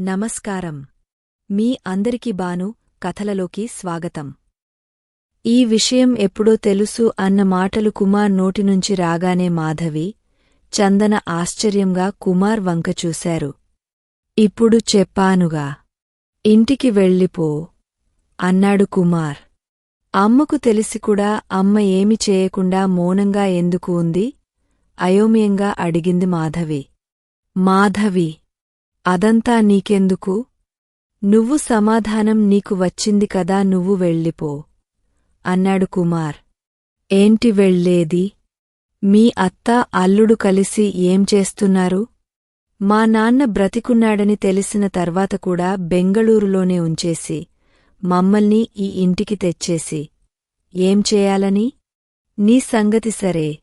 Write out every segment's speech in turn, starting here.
నమస్కారం. మీ అందరికి బాను కథలలోకి స్వాగతం. ఈ విషయం ఎప్పుడో తెలుసు అన్న మాటలు కుమార్ నోటినుంచి రాగానే మాధవి చందన ఆశ్చర్యంగా కుమార్ వంక చూశారు. ఇప్పుడు చెప్పానుగా. ఇంటికి వెళ్ళిపో అన్నాడు కుమార్. అమ్మకు తెలిసి కూడా అమ్మ ఏమి చేయకుండా మౌనంగా ఎందుకు ఉంది? అయోమయంగా అడిగింది మాధవి. మాధవి అదంతా నీకెందుకు? నువ్వు సమాధానం నీకు వచ్చింది కదా నువ్వు వెళ్ళిపో. అన్నాడు కుమార్. ఏంటి వెళ్ళేది? మీ అత్త అల్లుడు కలిసి ఏం చేస్తున్నారు? మా నాన్న బ్రతికున్నాడని తెలిసిన తర్వాత కూడా బెంగళూరులోనే ఉంచేసి మమ్మల్ని ఈ ఇంటికి తెచ్చేసి. ఏం చేయాలని? నీ సంగతి సరే.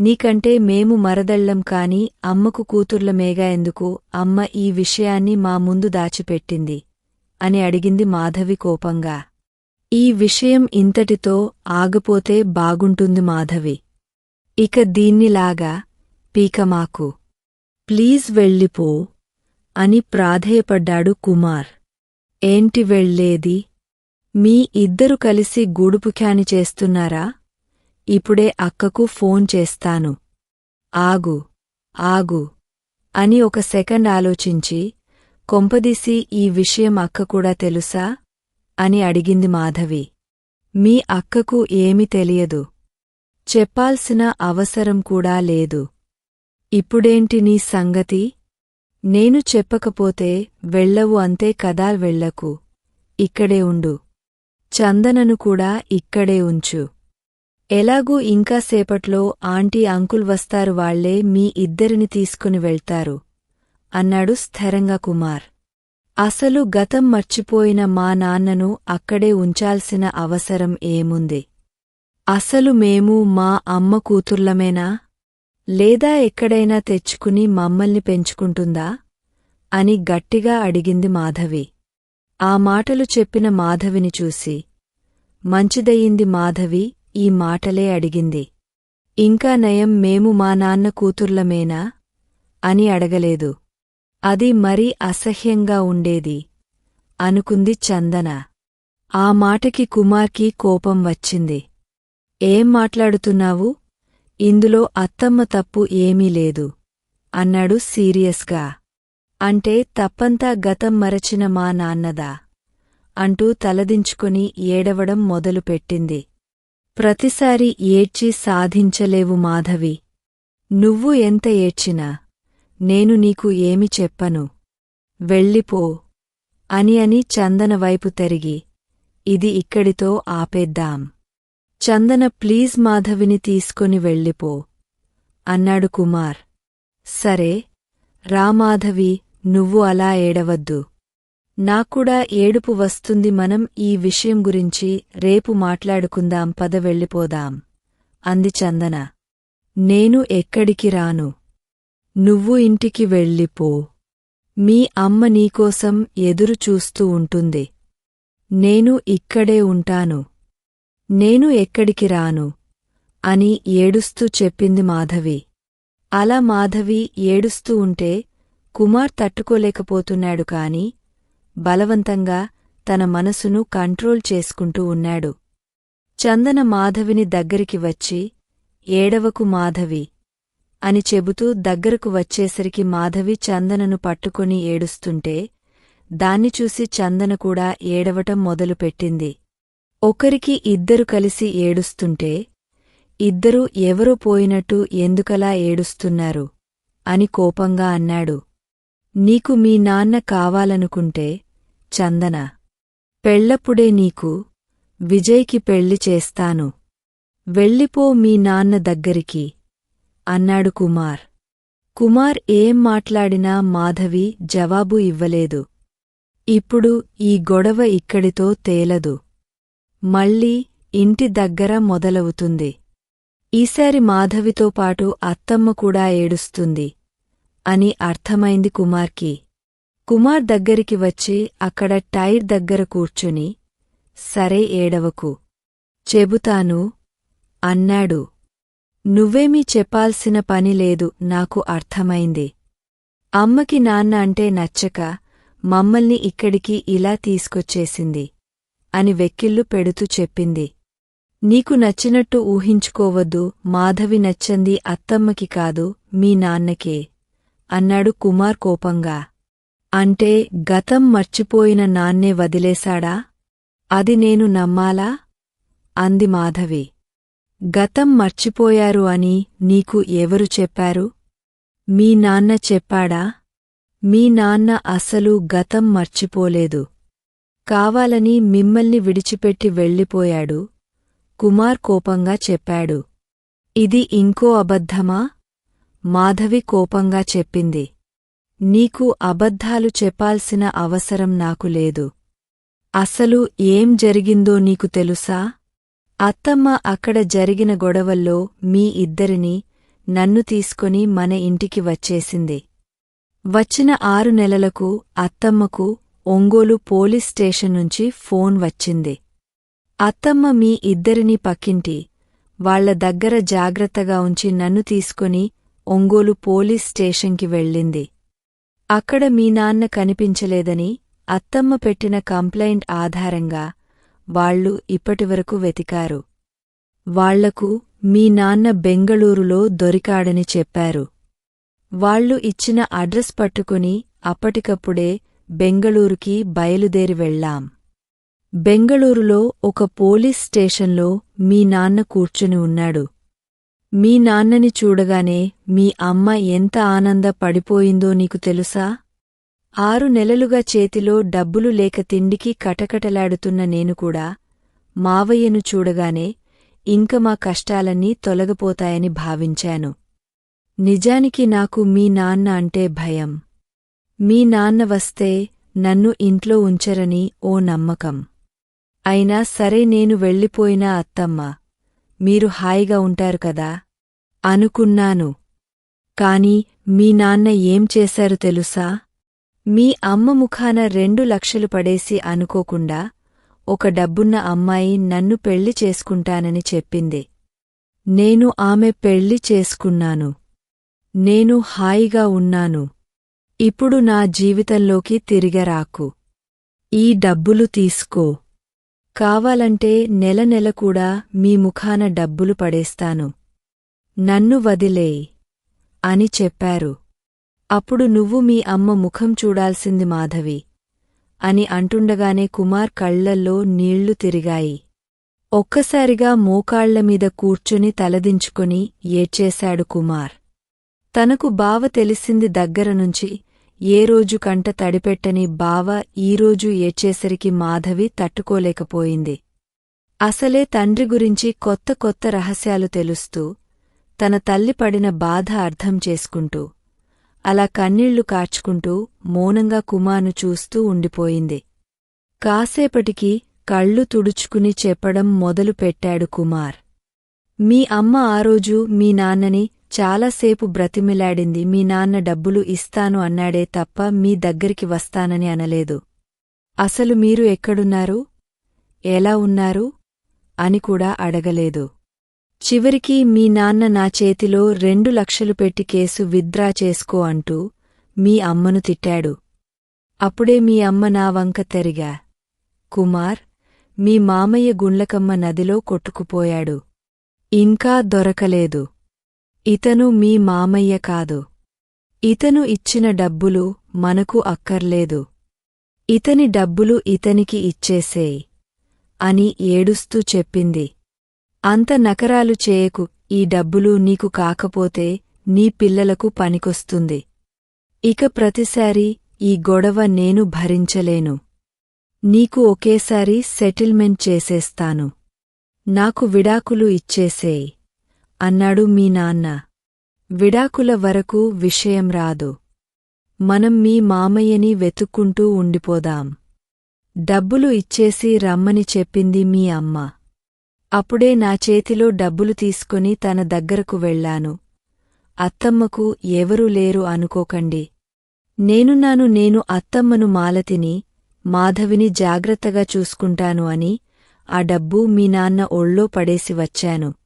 నీకంటే మేము మరదళ్ళం కాని అమ్మకు కూతుర్లమేగా ఎందుకు? అమ్మ ఈ విషయాన్ని మా ముందు దాచిపెట్టింది అని అడిగింది మాధవి కోపంగా. ఈ విషయం ఇంతటితో ఆగపోతే బాగుంటుంది మాధవి. ఇక దీన్నిలాగా పీకమాకు ప్లీజ్ వెళ్ళిపో అని ప్రాధేయపడ్డాడు కుమార్. ఏంటి వెళ్ళేది? మీ ఇద్దరు కలిసి గూడుపుఖ్యాని చేస్తున్నారా? ఇప్పుడే అక్కకు ఫోన్ చేస్తాను. ఆగు ఆగు అని ఒక సెకండ్ ఆలోచించి కొంపదీసి ఈ విషయం అక్క కూడా తెలుసా? అని అడిగింది మాధవి. మీ అక్కకు ఏమి తెలియదు. చెప్పాల్సిన అవసరం కూడా లేదు. ఇప్పుడేంటి నీ సంగతి? నేను చెప్పకపోతే వెళ్ళవు అంతే కదా వెళ్ళకు. ఇక్కడే ఉండు. చందనను కూడా ఇక్కడే ఉంచు. ఎలాగూ ఇంకా సేపట్లో ఆంటీ అంకుల్ వస్తారు వాళ్ళే మీ ఇద్దరిని తీసుకుని వెళ్తారు అన్నాడు స్థిరంగా కుమార్. అసలు గతం మర్చిపోయిన మా నాన్నను అక్కడే ఉంచాల్సిన అవసరం ఏముంది? అసలు మేము మా అమ్మ కూతుర్లమేనా? లేదా ఎక్కడైనా తెచ్చుకుని మమ్మల్ని పెంచుకుంటుందా? అని గట్టిగా అడిగింది మాధవి. ఆ మాటలు చెప్పిన మాధవిని చూసి మంచిదయింది మాధవి ఈ మాటలే అడిగింది. ఇంకా నయం మేము మా నాన్న కూతుర్లమేనా? అని అడగలేదు. అది మరీ అసహ్యంగా ఉండేది. అనుకుంది చందన. ఆ మాటకి కుమార్కి కోపం వచ్చింది. ఏం మాట్లాడుతున్నావు? ఇందులో అత్తమ్మ తప్పు ఏమీ లేదు. అన్నాడు సీరియస్గా. అంటే తప్పంతా గతం మరచిన మా నాన్నదా? అంటూ తలదించుకొని ఏడవడం మొదలుపెట్టింది. ప్రతిసారి ఏడ్చి సాధించలేవు మాధవి. నువ్వు ఎంత ఏడ్చినా నేను నీకు ఏమి చెప్పను. వెళ్ళిపో అని అని చందన వైపు తిరిగి ఇది ఇక్కడితో ఆపేద్దాం. చందన ప్లీజ్ మాధవిని తీసుకొని వెళ్ళిపో అన్నాడు కుమార్. సరే రామాధవి నువ్వు అలా ఏడవద్దు. నాక్కూడా ఏడుపు వస్తుంది మనం ఈ విషయం గురించి రేపు మాట్లాడుకుందాం పద వెళ్ళిపోదాం. అంది చందన. నేను ఎక్కడికి రాను? నువ్వు ఇంటికి వెళ్ళిపో. మీ అమ్మ నీకోసం ఎదురు చూస్తూ ఉంటుంది. నేను ఇక్కడే ఉంటాను. నేను ఎక్కడికి రాను? అని ఏడుస్తూ చెప్పింది మాధవి. అలా మాధవి ఏడుస్తూ ఉంటే కుమార్ తట్టుకోలేకపోతున్నాడు కాని బలవంతంగా తన మనసును కంట్రోల్ చేసుకుంటూ ఉన్నాడు. చందన మాధవిని దగ్గరికి వచ్చి ఏడవకు మాధవి అని చెబుతూ దగ్గరకు వచ్చేసరికి మాధవి చందనను పట్టుకొని ఏడుస్తుంటే దాన్ని చూసి చందన కూడా ఏడవటం మొదలుపెట్టింది. ఒకరికి ఇద్దరు కలిసి ఏడుస్తుంటే ఇద్దరూ ఎవరో పోయినట్టు ఎందుకలా ఏడుస్తున్నారు? అని కోపంగా అన్నాడు. నీకు మీ నాన్న కావాలనుకుంటే చందన. పెళ్ళప్పుడే నీకు విజయ్కి పెళ్ళి చేస్తాను. వెళ్ళిపో మీ నాన్న దగ్గరికి అన్నాడు కుమార్. కుమార్ ఏం మాట్లాడినా మాధవి జవాబు ఇవ్వలేదు. ఇప్పుడు ఈ గొడవ ఇక్కడితో తేలదు. మళ్ళీ ఇంటి దగ్గర మొదలవుతుంది. ఈసారి మాధవితో పాటు అత్తమ్మ కూడా ఏడుస్తుంది అని అర్థమైంది కుమార్కి. కుమార్ దగ్గరికి వచ్చి అక్కడ టైర్ దగ్గర కూర్చుని సరే ఏడవకు. చెబుతాను అన్నాడు. నువ్వేమీ చెప్పాల్సిన పని లేదు నాకు అర్థమైంది. అమ్మకి నాన్న అంటే నచ్చక మమ్మల్ని ఇక్కడికి ఇలా తీసుకొచ్చేసింది అని వెక్కిళ్ళు పెడుతూ చెప్పింది. నీకు నచ్చినట్టు ఊహించుకోవద్దు మాధవి నచ్చంది అత్తమ్మకి కాదు మీ నాన్నకే అన్నాడు కుమార్ కోపంగా. అంటే గతం మర్చిపోయిన నాన్నే వదిలేశాడా? అది నేను నమ్మాలా? అంది మాధవి. గతం మర్చిపోయారు అని నీకు ఎవరు చెప్పారు? మీ నాన్న చెప్పాడా? మీ నాన్న అసలు గతం మర్చిపోలేదు. కావాలని మిమ్మల్ని విడిచిపెట్టి వెళ్ళిపోయాడు. కుమార్ కోపంగా చెప్పాడు. ఇది ఇంకో అబద్ధమా? మాధవి కోపంగా చెప్పింది. నీకు అబద్ధాలు చెప్పాల్సిన అవసరం నాకు లేదు. అసలు ఏం జరిగిందో నీకు తెలుసా? అత్తమ్మ అక్కడ జరిగిన గొడవల్లో మీ ఇద్దరినీ నన్ను తీసుకొని మన ఇంటికి వచ్చేసింది. వచ్చిన ఆరు నెలలకు అత్తమ్మకు ఒంగోలు పోలీస్ స్టేషన్ నుంచి ఫోన్ వచ్చింది. అత్తమ్మ మీ ఇద్దరినీ పక్కింటి వాళ్ళ దగ్గర జాగ్రత్తగా ఉంచి నన్ను తీసుకొని ఒంగోలు పోలీస్ స్టేషన్కి వెళ్ళింది. అక్కడ మీ నాన్న కనిపించలేదని అత్తమ్మ పెట్టిన కంప్లైంట్ ఆధారంగా వాళ్ళు ఇప్పటివరకు వెతికారు. వాళ్ళకు మీ నాన్న బెంగళూరులో దొరికాడని చెప్పారు. వాళ్ళు ఇచ్చిన అడ్రస్ పట్టుకుని అప్పటికప్పుడే బెంగళూరుకి బయలుదేరి వెళ్ళాం. బెంగళూరులో ఒక పోలీస్ స్టేషన్లో మీ నాన్న కూర్చుని ఉన్నాడు. మీ నాన్నని చూడగానే మీ అమ్మ ఎంత ఆనంద పడిపోయిందో నీకు తెలుసా? ఆరు నెలలుగా చేతిలో డబ్బులు లేక తిండికి కటకటలాడుతున్న నేను కూడా మావయ్యను చూడగానే ఇంక మా కష్టాలన్నీ తొలగిపోతాయని భావించాను. నిజానికి నాకు మీ నాన్న అంటే భయం. మీ నాన్న వస్తే నన్ను ఇంట్లో ఉంచరని ఓ నమ్మకం. అయినా సరే నేను వెళ్ళిపోయినా అత్తమ్మ మీరు హాయిగా ఉంటారు కదా? అనుకున్నాను. కాని మీ నాన్న ఏం చేశారు తెలుసా? మీ అమ్మ ముఖాన రెండు లక్షలు పడేసి అనుకోకుండా ఒక డబ్బున్న అమ్మాయి నన్ను పెళ్ళి చేసుకుంటానని చెప్పింది. నేను ఆమె పెళ్ళి చేసుకున్నాను. నేను హాయిగా ఉన్నాను. ఇప్పుడు నా జీవితంలోకి తిరిగరాకు ఈ డబ్బులు తీసుకో. కావాలంటే నెల నెల కూడా మీ ముఖాన డబ్బులు పడేస్తాను. నన్ను వదిలేయ్ అని చెప్పారు. అప్పుడు నువ్వు మీ అమ్మ ముఖం చూడాల్సింది మాధవి అని అంటుండగానే కుమార్ కళ్ళల్లో నీళ్ళు తిరిగాయి. ఒక్కసారిగా మోకాళ్ళమీద కూర్చుని తలదించుకొని ఏడ్చేశాడు కుమార్. తనకు బావ తెలిసింది దగ్గరనుంచి ఏ రోజు కంట తడిపెట్టని బావ ఈరోజు ఏడ్చేసరికి మాధవి తట్టుకోలేకపోయింది. అసలే తండ్రి గురించి కొత్త కొత్త రహస్యాలు తెలుస్తూ తన తల్లి పడిన బాధ అర్థం చేసుకుంటూ అలా కన్నీళ్ళు కార్చుకుంటూ మౌనంగా కుమాను చూస్తూ ఉండిపోయింది. కాసేపటికి కళ్ళు తుడుచుకుని చెప్పడం మొదలుపెట్టాడు కుమార్. మీ అమ్మ ఆ రోజు మీ నాన్నని చాలాసేపు బ్రతిమిలాడింది. మీ నాన్న డబ్బులు ఇస్తాను అన్నాడే తప్ప మీ దగ్గరికి వస్తానని అనలేదు. అసలు మీరు ఎక్కడున్నారు? ఎలా ఉన్నారు? అని కూడా అడగలేదు. చివరికి మీ నాన్న నా చేతిలో రెండు లక్షలు పెట్టి కేసు విత్డ్రా చేసుకో అంటూ మీ అమ్మను తిట్టాడు. అప్పుడే మీ అమ్మ నా వంక తెరిగా. కుమార్ మీ మామయ్య గుండ్లకమ్మ నదిలో కొట్టుకుపోయాడు. ఇంకా దొరకలేదు. ఇతను మీ మామయ్య కాదు. ఇతను ఇచ్చిన డబ్బులు మనకు అక్కర్లేదు. ఇతని డబ్బులు ఇతనికి ఇచ్చేసేయ్ అని ఏడుస్తూ చెప్పింది. అంత నకరాలు చేయకు ఈ డబ్బులు నీకు కాకపోతే నీ పిల్లలకు పనికొస్తుంది. ఇక ప్రతిసారి ఈ గొడవ నేను భరించలేను. నీకు ఒకేసారి సెటిల్మెంట్ చేసేస్తాను. నాకు విడాకులు ఇచ్చేసేయ్. అన్నాడు మీ నాన్న. విడాకుల వరకు విషయం రాదు. మనం మీ మామయ్యని వెతుక్కుంటూ ఉండిపోదాం. డబ్బులు ఇచ్చేసి రమ్మని చెప్పింది మీ అమ్మ. అప్పుడే నా చేతిలో డబ్బులు తీసుకుని తన దగ్గరకు వెళ్ళాను. అత్తమ్మకు ఎవరూ లేరు అనుకోకండి. నేనున్నాను నేను అత్తమ్మను మాలతిని మాధవిని జాగ్రత్తగా చూసుకుంటాను అని ఆ డబ్బు మీ నాన్న ఒళ్ళో పడేసి వచ్చాను.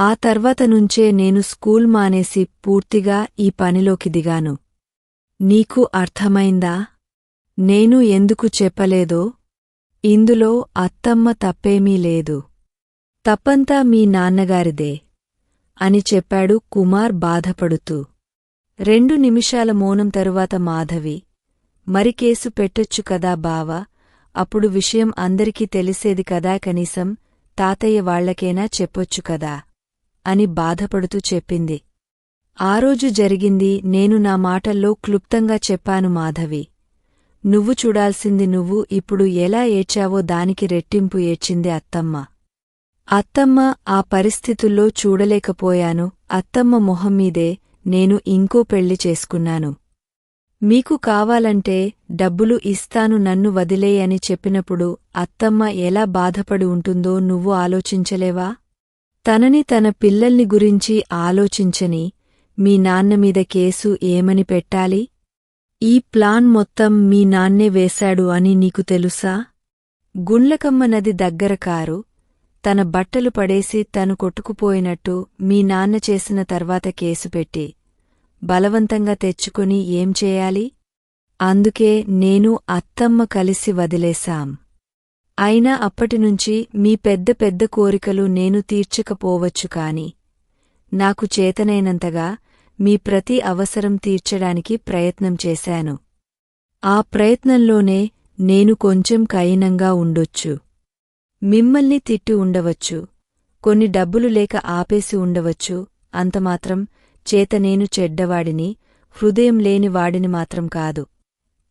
ఆ తర్వాత నుంచే నేను స్కూల్ మానేసి పూర్తిగా ఈ పనిలోకి దిగాను. నీకు అర్థమైందా? నేను ఎందుకు చెప్పలేదో? ఇందులో అత్తమ్మ తప్పేమీ లేదు. తప్పంతా మీ నాన్నగారిదే అని చెప్పాడు కుమార్ బాధపడుతూ. రెండు నిమిషాల మౌనం తరువాత మాధవి మరి కేసు పెట్టొచ్చు కదా బావా? అప్పుడు విషయం అందరికీ తెలిసేది కదా కనీసం తాతయ్య వాళ్ళకేనా చెప్పొచ్చు కదా? అని బాధపడుతూ చెప్పింది. ఆ రోజు జరిగింది నేను నా మాటల్లో క్లుప్తంగా చెప్పాను మాధవి. నువ్వు చూడాల్సింది నువ్వు ఇప్పుడు ఎలా ఏడ్చావో దానికి రెట్టింపు ఏడ్చింది అత్తమ్మ. అత్తమ్మ ఆ పరిస్థితుల్లో చూడలేకపోయాను అత్తమ్మ మొహమ్మీదే నేను ఇంకో పెళ్ళి చేసుకున్నాను. మీకు కావాలంటే డబ్బులు ఇస్తాను నన్ను వదిలేయని అని చెప్పినప్పుడు అత్తమ్మ ఎలా బాధపడి ఉంటుందో నువ్వు ఆలోచించలేవా? తనని తన పిల్లల్ని గురించి ఆలోచించని మీ నాన్నమీద కేసు ఏమని పెట్టాలి? ఈ ప్లాన్ మొత్తం మీ నాన్నే వేశాడు అని నీకు తెలుసా? గుండ్లకమ్మ నది దగ్గర కారు తన బట్టలు పడేసి తను కొట్టుకుపోయినట్టు మీ నాన్న చేసిన తర్వాత కేసు పెట్టి బలవంతంగా తెచ్చుకొని ఏం చేయాలి? అందుకే నేను అత్తమ్మ కలిసి వదిలేశాం. అయినా అప్పటినుంచి మీ పెద్ద పెద్ద కోరికలు నేను తీర్చకపోవచ్చు కాని నాకు చేతనైనంతగా మీ ప్రతి అవసరం తీర్చడానికి ప్రయత్నం చేశాను. ఆ ప్రయత్నంలోనే నేను కొంచెం కయినంగా ఉండొచ్చు. మిమ్మల్ని తిట్టి ఉండవచ్చు. కొన్ని డబ్బులు లేక ఆపేసి ఉండవచ్చు. అంతమాత్రం చేత నేను చెడ్డవాడిని హృదయం లేని వాడిని మాత్రం కాదు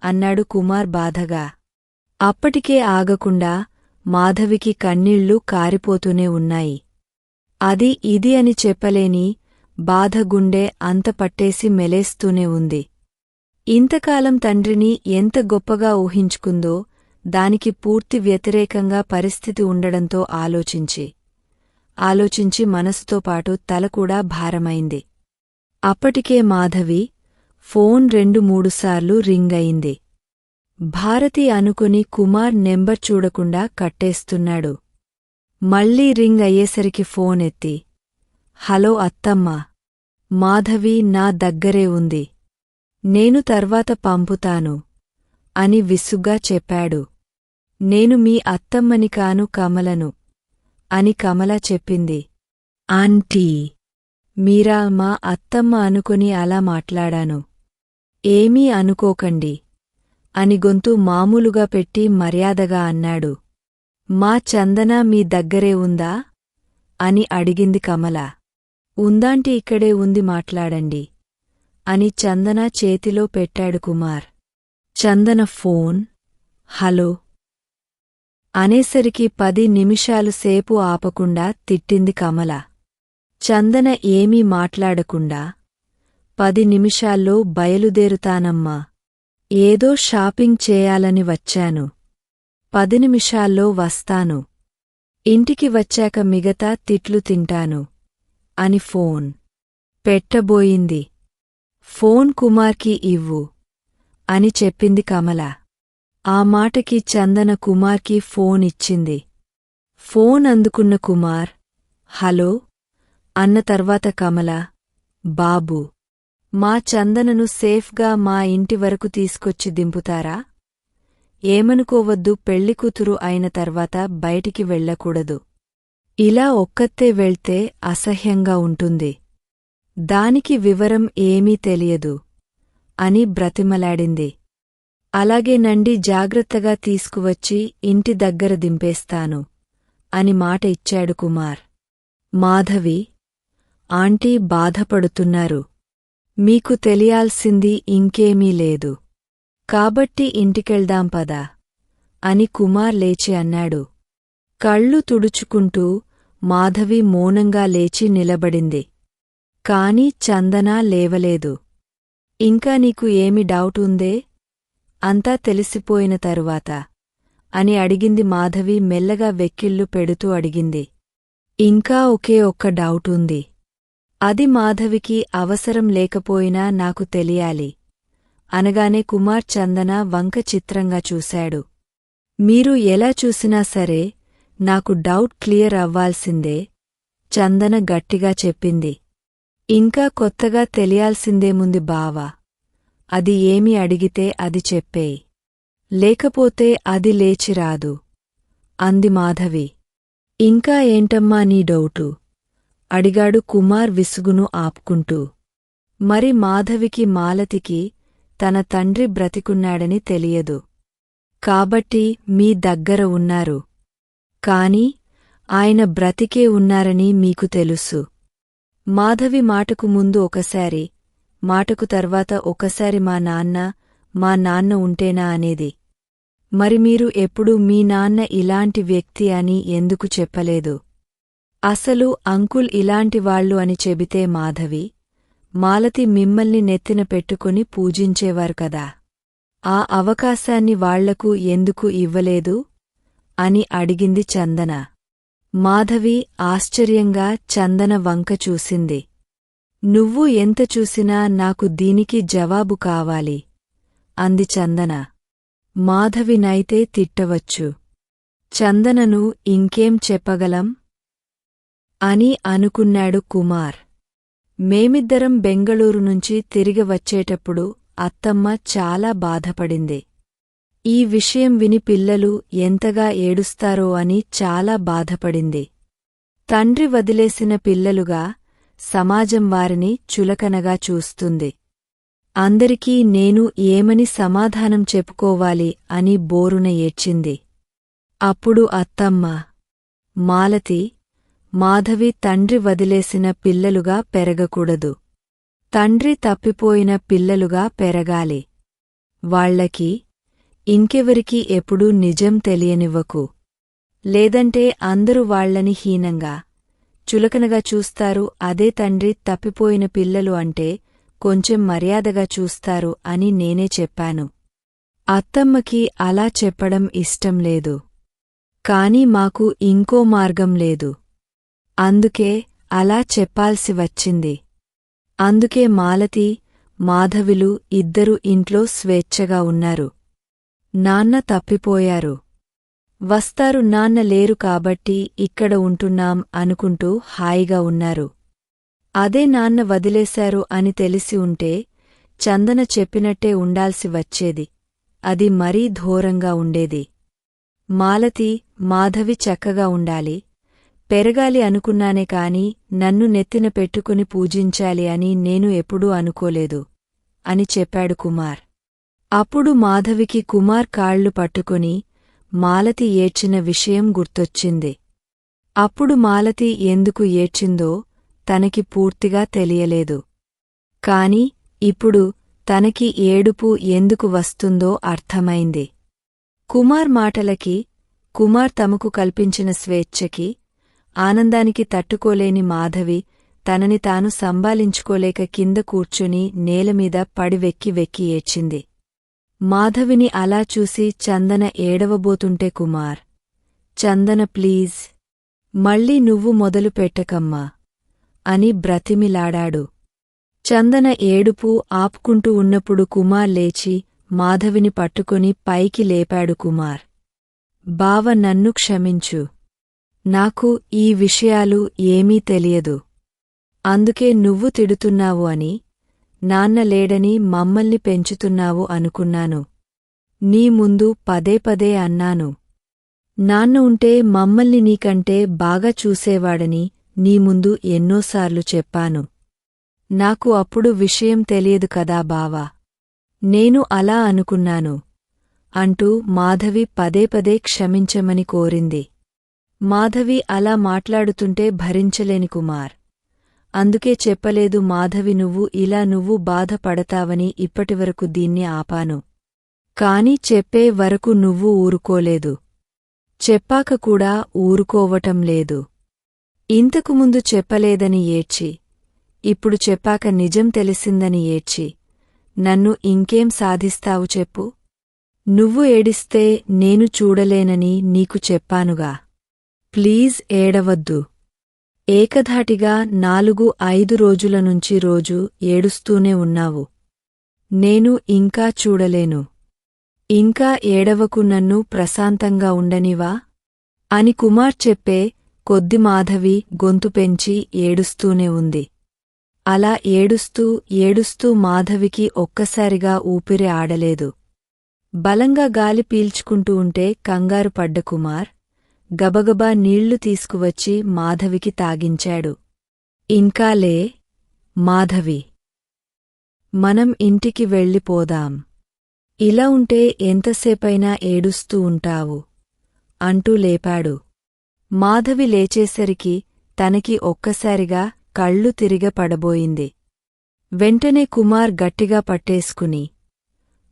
అన్నాడు కుమార్ బాధగా. అప్పటికే ఆగకుండా మాధవికి కన్నీళ్ళు కారిపోతూనే ఉన్నాయి. అది ఇది అని చెప్పలేని బాధ గుండె అంత పట్టేసి మెలేస్తూనే ఉంది. ఇంతకాలం తండ్రిని ఎంత గొప్పగా ఊహించుకుందో దానికి పూర్తి వ్యతిరేకంగా పరిస్థితి ఉండడంతో ఆలోచించి ఆలోచించి మనసుతో పాటు తల కూడా భారమైంది. అప్పటికే మాధవి ఫోన్ రెండు మూడుసార్లు రింగ్ అయింది. భారతి అనుకుని కుమార్ నెంబర్ చూడకుండా కట్టేస్తున్నాడు. మళ్ళీ రింగ్ అయ్యేసరికి ఫోన్ ఎత్తి హలో అత్తమ్మా మాధవి నా దగ్గరే ఉంది. నేను తర్వాత పంపుతాను అని విసుగ్గా చెప్పాడు. నేను మీ అత్తమ్మని కాను కమలను అని కమల చెప్పింది. ఆంటీ మీరా మా అత్తమ్మ అనుకుని అలా మాట్లాడాను. ఏమీ అనుకోకండి. అని గొంతు మామూలుగా పెట్టి మర్యాదగా అన్నాడు. మా చందన మీ దగ్గరే ఉందా అని అడిగింది కమల. ఉందాంటి ఇక్కడే ఉంది మాట్లాడండి అని చందన చేతిలో పెట్టాడు కుమార్. చందన ఫోన్? హలో అనేసరికి పది నిమిషాలు సేపు ఆపకుండా తిట్టింది కమల. చందన ఏమీ మాట్లాడకుండా? పది నిమిషాల్లో బయలుదేరుతానమ్మా ఏదో షాపింగ్ చేయాలని వచ్చాను. పది నిమిషాల్లో వస్తాను. ఇంటికి వచ్చాక మిగతా తిట్లు తింటాను. అని ఫోన్ పెట్టబోయింది. ఫోన్ కుమార్కి ఇవ్వు అని చెప్పింది కమల. ఆ మాటకి చందన కుమార్కి ఫోన్ ఇచ్చింది. ఫోన్ అందుకున్న కుమార్ హలో అన్న తర్వాత కమల బాబూ మా చందనను సేఫ్గా మా ఇంటి వరకు తీసుకొచ్చి దింపుతారా? ఏమనుకోవద్దు పెళ్ళికూతురు అయిన తర్వాత బయటికి వెళ్ళకూడదు. ఇలా ఒక్కతే వెళ్తే అసహ్యంగా ఉంటుంది. దానికి వివరం ఏమీ తెలియదు అని బ్రతిమలాడింది. అలాగే నండి జాగ్రత్తగా తీసుకువచ్చి ఇంటి దగ్గర దింపేస్తాను అని మాట ఇచ్చాడు కుమార్. మాధవి ఆంటీ బాధపడుతున్నారు. మీకు తెలియాల్సింది ఇంకేమీ లేదు. కాబట్టి ఇంటికెళ్దాం పదా. అని కుమార్ లేచి అన్నాడు. కళ్ళు తుడుచుకుంటూ మాధవి మౌనంగా లేచి నిలబడింది. కాని చందనా లేవలేదు. ఇంకా నీకు ఏమి డౌట్ ఉందే? అంతా తెలిసిపోయిన తరువాత అని అడిగింది మాధవి మెల్లగా వెక్కిళ్ళు పెడుతూ అడిగింది. ఇంకా ఒకే ఒక్క డౌట్ ఉంది. అది మాధవికి అవసరం లేకపోయినా నాకు తెలియాలి. అనగానే కుమార్ చందన వంక చిత్రంగా చూశాడు. మీరు ఎలా చూసినా సరే నాకు డౌట్ క్లియర్ అవ్వాల్సిందే చందన గట్టిగా చెప్పింది. ఇంకా కొత్తగా తెలియాల్సిందేముంది బావా. అది ఏమి అడిగితే అది చెప్పేయి. లేకపోతే అది లేచిరాదు అంది మాధవి. ఇంకా ఏంటమ్మా నీ డౌటు? అడిగాడు కుమార్ విసుగును ఆపుకుంటూ. మరి మాధవికి మాలతికి తన తండ్రి బ్రతికున్నాడని తెలియదు. కాబట్టి మీ దగ్గర ఉన్నారు. కాని ఆయన బ్రతికే ఉన్నారని మీకు తెలుసు. మాధవి మాటకు ముందు ఒకసారి మాటకు తర్వాత ఒకసారి మా నాన్న మా నాన్న ఉంటేనా అనేది. మరి మీరు ఎప్పుడూ మీ నాన్న ఇలాంటి వ్యక్తి అని ఎందుకు చెప్పలేదు? అసలు అంకుల్ ఇలాంటివాళ్ళు అని చెబితే మాధవి మాలతి మిమ్మల్ని నెత్తిన పెట్టుకుని పూజించేవారు కదా. ఆ అవకాశాన్ని వాళ్ళకు ఎందుకు ఇవ్వలేదు? అని అడిగింది చందన. మాధవి ఆశ్చర్యంగా చందన వంక చూసింది. నువ్వు ఎంత చూసినా నాకు దీనికి జవాబు కావాలి అంది చందన. మాధవినైతే తిట్టవచ్చు. చందనను ఇంకేం చెప్పగలం? అని అనుకున్నాడు కుమార్. మేమిద్దరం బెంగళూరు నుంచి తిరిగి వచ్చేటప్పుడు అత్తమ్మ చాలా బాధపడింది. ఈ విషయం విని పిల్లలు ఎంతగా ఏడుస్తారో అని చాలా బాధపడింది. తండ్రి వదిలేసిన పిల్లలుగా సమాజం వారిని చులకనగా చూస్తుంది. అందరికీ నేను ఏమని సమాధానం చెప్పుకోవాలి అని బోరున ఏడ్చింది. అప్పుడు అత్తమ్మ మాలతి మాధవి తండ్రి వదిలేసిన పిల్లలుగా పెరగకూడదు. తండ్రి తప్పిపోయిన పిల్లలుగా పెరగాలి. వాళ్ళకి ఇంకెవరికి ఎప్పుడూ నిజం తెలియనివ్వకు. లేదంటే అందరూ వాళ్ళని హీనంగా చులకనగా చూస్తారు అదే తండ్రి తప్పిపోయిన పిల్లలు అంటే కొంచెం మర్యాదగా చూస్తారు అని నేనే చెప్పాను. అత్తమ్మకి అలా చెప్పడం ఇష్టం లేదు. కాని మాకు ఇంకో మార్గం లేదు. అందుకే అలా చెప్పాల్సి వచ్చింది. అందుకే మాలతి మాధవిలు ఇద్దరు ఇంట్లో స్వేచ్ఛగా ఉన్నారు. నాన్న తప్పిపోయారు. వస్తారు నాన్న లేరు కాబట్టి ఇక్కడ ఉంటున్నాం అనుకుంటూ హాయిగా ఉన్నారు. అదే నాన్న వదిలేశారు అని తెలిసి ఉంటే చందన చెప్పినట్టే ఉండాల్సి వచ్చేది. అది మరీ ఘోరంగా ఉండేది. మాలతి మాధవి చక్కగా ఉండాలి. పెరగాలి అనుకున్నానే కాని నన్ను నెత్తిన పెట్టుకుని పూజించాలి అని నేను ఎప్పుడూ అనుకోలేదు అని చెప్పాడు కుమార్. అప్పుడు మాధవికి కుమార్ కాళ్ళు పట్టుకుని మాలతి ఏడ్చిన విషయం గుర్తొచ్చింది. అప్పుడు మాలతి ఎందుకు ఏడ్చిందో తనకి పూర్తిగా తెలియలేదు. కాని ఇప్పుడు తనకి ఏడుపు ఎందుకు వస్తుందో అర్థమైంది. కుమార్ మాటలకి కుమార్ తమకు కల్పించిన స్వేచ్ఛకి ఆనందానికి తట్టుకోలేని మాధవి తనని తాను సంబాలించుకోలేక కింద కూర్చుని నేలమీద పడి వెక్కి వెక్కి ఏడ్చింది. మాధవిని అలా చూసి చందన ఏడవబోతుంటే కుమార్ చందన ప్లీజ్ మళ్ళీ నువ్వు మొదలు పెట్టకమ్మా అని బ్రతిమిలాడాడు. చందన ఏడుపు ఆపుకుంటూ ఉన్నప్పుడు కుమార్ లేచి మాధవిని పట్టుకుని పైకి లేపాడు కుమార్. బావ నన్ను క్షమించు నాకు ఈ విషయాలు ఏమీ తెలియదు. అందుకే నువ్వు తిడుతున్నావు అని నాన్న లేడని మమ్మల్ని పెంచుతున్నావు అనుకున్నాను. నీ ముందు పదే పదే అన్నాను. నాన్న ఉంటే మమ్మల్ని నీకంటే బాగా చూసేవాడని నీ ముందు ఎన్నోసార్లు చెప్పాను. నాకు అప్పుడు విషయం తెలియదు కదా బావా. నేను అలా అనుకున్నాను. అంటూ మాధవి పదే పదే క్షమించమని కోరింది. మాధవి అలా మాట్లాడుతుంటే భరించలేని కుమార్. అందుకే చెప్పలేదు మాధవి నువ్వు ఇలా నువ్వు బాధపడతావని ఇప్పటివరకు దీన్ని ఆపాను. కాని చెప్పే వరకు నువ్వు ఊరుకోలేదు. చెప్పాక కూడా ఊరుకోవటం లేదు. ఇంతకుముందు చెప్పలేదని ఏడ్చి ఇప్పుడు చెప్పాక నిజం తెలిసిందని ఏడ్చి నన్ను ఇంకేం సాధిస్తావు చెప్పు. నువ్వు ఏడిస్తే నేను చూడలేనని నీకు చెప్పానుగా. ప్లీజ్ ఏడవద్దు. ఏకధాటిగా నాలుగు ఐదు రోజుల నుంచి రోజు ఏడుస్తూనే ఉన్నావు. నేను ఇంకా చూడలేను. ఇంకా ఏడవకు నన్ను ప్రశాంతంగా ఉండనివా అని కుమార్ చెప్పే కొద్ది మాధవి గొంతు పెంచి ఏడుస్తూనే ఉంది. అలా ఏడుస్తూ ఏడుస్తూ మాధవికి ఒక్కసారిగా ఊపిరి ఆడలేదు. బలంగా గాలి పీల్చుకుంటూ ఉంటే కంగారు పడ్డ కుమార్ గబగబా నీళ్ళు తీసుకువచ్చి మాధవికి తాగించాడు. ఇంకాలే మాధవి మనం ఇంటికి వెళ్ళిపోదాం. ఇలా ఉంటే ఎంతసేపైనా ఏడుస్తూ ఉంటావు అంటూ లేపాడు. మాధవి లేచేసరికి తనకి ఒక్కసారిగా కళ్ళు తిరిగపడబోయింది వెంటనే కుమార్ గట్టిగా పట్టేసుకుని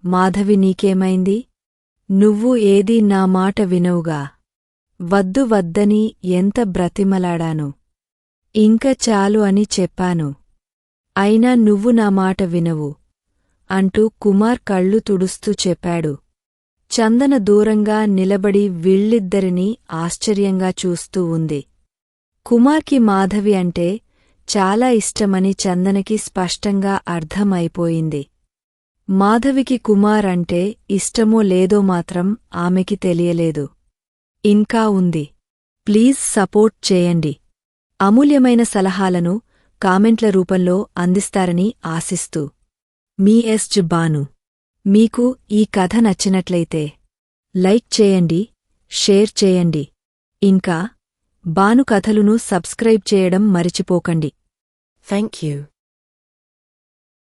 మాధవి నీకేమైంది? నువ్వు ఏదీ నా మాట వినవుగా. వద్దు వద్దని ఎంత బ్రతిమలాడాను. ఇంక చాలు అని చెప్పాను. అయినా నువ్వు నా మాట వినవు అంటూ కుమార్ కళ్ళు తుడుస్తూ చెప్పాడు. చందన దూరంగా నిలబడి వీళ్ళిద్దరినీ ఆశ్చర్యంగా చూస్తూ ఉంది. కుమార్కి మాధవి అంటే చాలా ఇష్టమని చందనకి స్పష్టంగా అర్థమైపోయింది. మాధవికి కుమార్ అంటే ఇష్టమో లేదో మాత్రం ఆమెకి తెలియలేదు. ఇంకా ఉంది. ప్లీజ్ సపోర్ట్ చేయండి. అమూల్యమైన సలహాలను కామెంట్ల రూపంలో అందిస్తారని ఆశిస్తూ. మీ ఎస్ బాను మీకు ఈ కథ నచ్చినట్లయితే లైక్ చేయండి షేర్ చేయండి. ఇంకా బాను కథలును సబ్స్క్రైబ్ చేయడం మరిచిపోకండి. Thank you